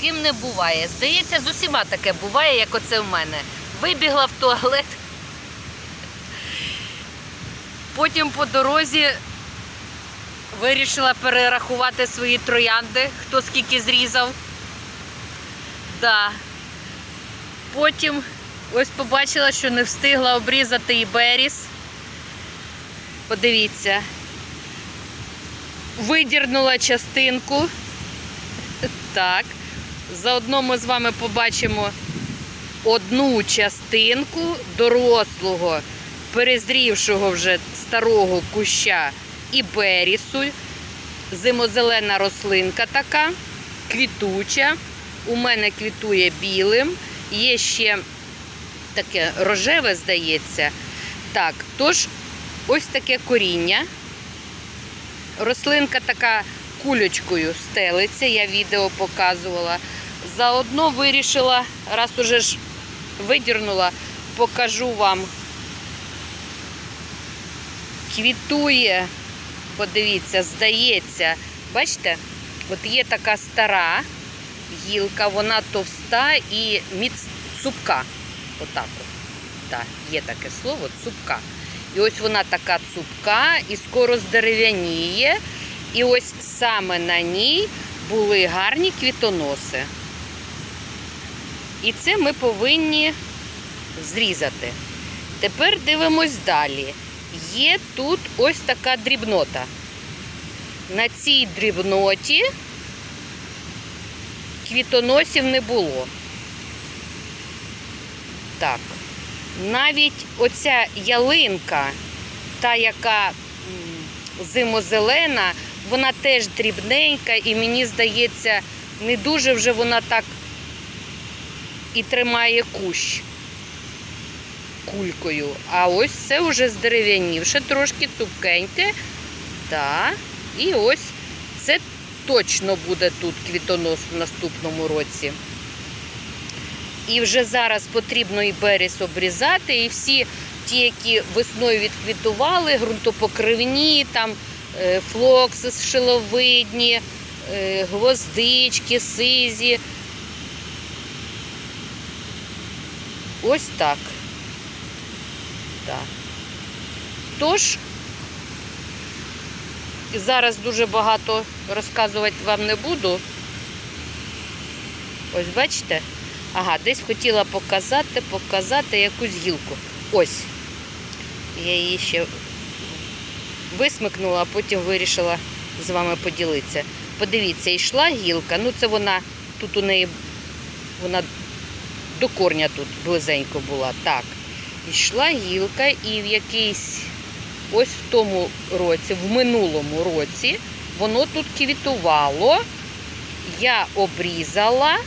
ким не буває. Здається, з усіма таке буває, як оце в мене. Вибігла в туалет. Потім по дорозі вирішила перерахувати свої троянди, хто скільки зрізав. Да. Потім ось побачила, що не встигла обрізати і беріс. Подивіться. Видірнула частинку. Так. Заодно ми з вами побачимо одну частинку дорослого, перезрівшого вже старого куща і берісу. Зимозелена рослинка така, квітуча. У мене квітує білим. Є ще таке рожеве, здається. Так, тож ось таке коріння. Рослинка така кулечкою стелиться, я відео показувала. Заодно вирішила, раз уже ж видірнула, покажу вам. Квітує, подивіться, здається, бачите, от є така стара гілка, вона товста і міц цупка. Отак от. Так, є таке слово цупка. І ось вона така цупка і скоро здерев'яніє. І ось саме на ній були гарні квітоноси. І це ми повинні зрізати. Тепер дивимось далі. Є тут ось така дрібнота. На цій дрібноті квітоносів не було. Так. Навіть оця ялинка, та, яка зимозелена, вона теж дрібненька, і мені здається, не дуже вже вона так і тримає кущ кулькою. А ось це вже здерев'янівше, трошки цупкеньке. Так. І ось це точно буде тут квітонос в наступному році. І вже зараз потрібно і берез обрізати, і всі ті, які весною відквітували, ґрунтопокривні, там е, флокси шиловидні, е, гвоздички, сизі. Ось так. Так. Тож, зараз дуже багато розказувати вам не буду. Ось бачите? Ага, десь хотіла показати, показати якусь гілку. Ось. Я її ще висмикнула, а потім вирішила з вами поділитися. Подивіться, йшла гілка, ну це вона, тут у неї, вона до корня тут близенько була. Так. Йшла гілка і в якийсь, ось в тому році, в минулому році, воно тут квітувало. Я обрізала.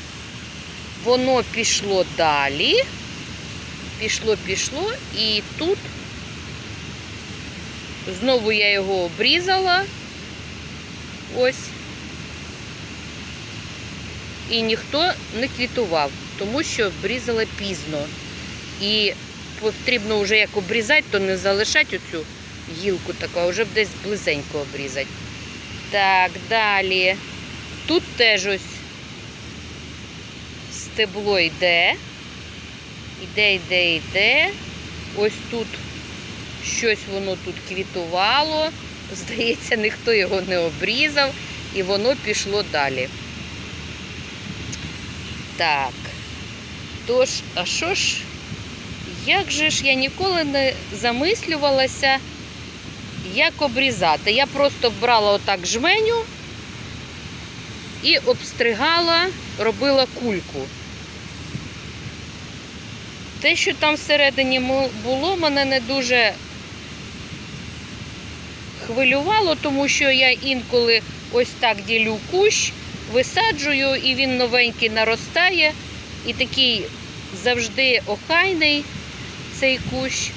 Воно пішло далі. Пішло, пішло, і тут знову я його обрізала. Ось. І ніхто не квітував, тому що обрізала пізно. І потрібно вже як обрізати, то не залишати оцю гілку таку, а вже десь близенько обрізати. Так, далі. Тут теж ось стебло йде. Іде, йде, йде. Ось тут щось воно тут квітувало. Здається, ніхто його не обрізав, і воно пішло далі. Так. Тож, а що ж, як же ж я ніколи не замислювалася, як обрізати? Я просто брала отак жменю і обстригала, робила кульку. Те, що там всередині було, мене не дуже хвилювало, тому що я інколи ось так ділю кущ, висаджую, і він новенький наростає, і такий завжди охайний цей кущ.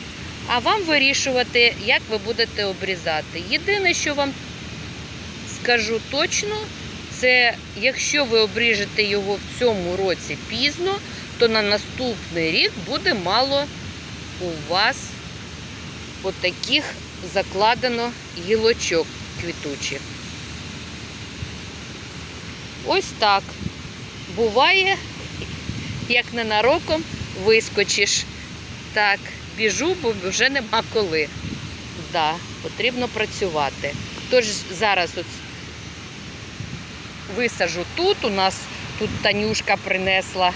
А вам вирішувати, як ви будете обрізати. Єдине, що вам скажу точно, це якщо ви обріжете його в цьому році пізно, то на наступний рік буде мало у вас отаких закладено гілочок квітучих. Ось так. буває, як ненароком вискочиш. Так, біжу, бо вже нема коли. Да, потрібно працювати. Тож зараз от висажу тут. У нас тут Танюшка принесла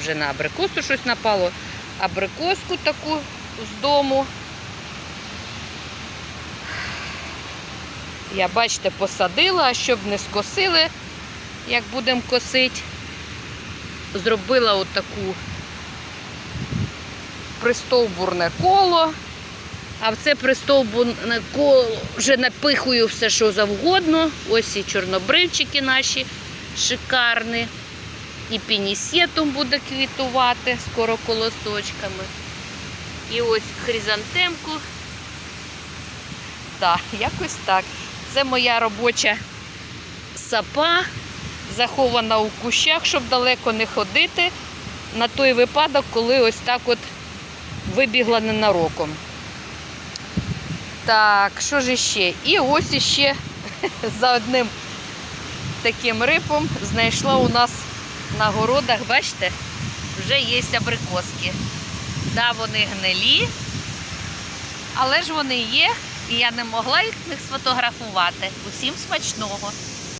вже на абрикосу щось напало. Абрикоску таку з дому. Я, бачите, посадила, а щоб не скосили, як будемо косити. Зробила отаку пристовбурне коло. А в це пристовбурне коло вже напихую все, що завгодно. Ось і чорнобривчики наші шикарні. І пінісетум буде квітувати скоро колосочками. І ось хризантемку. Так, якось так. Це моя робоча сапа, захована у кущах, щоб далеко не ходити. На той випадок, коли ось так от вибігла ненароком. Так, що ж іще? І ось іще за одним таким рипом знайшла у нас на городах, бачите, вже є абрикоски. Да, вони гнилі, але ж вони є, і я не могла їх сфотографувати. Усім смачного.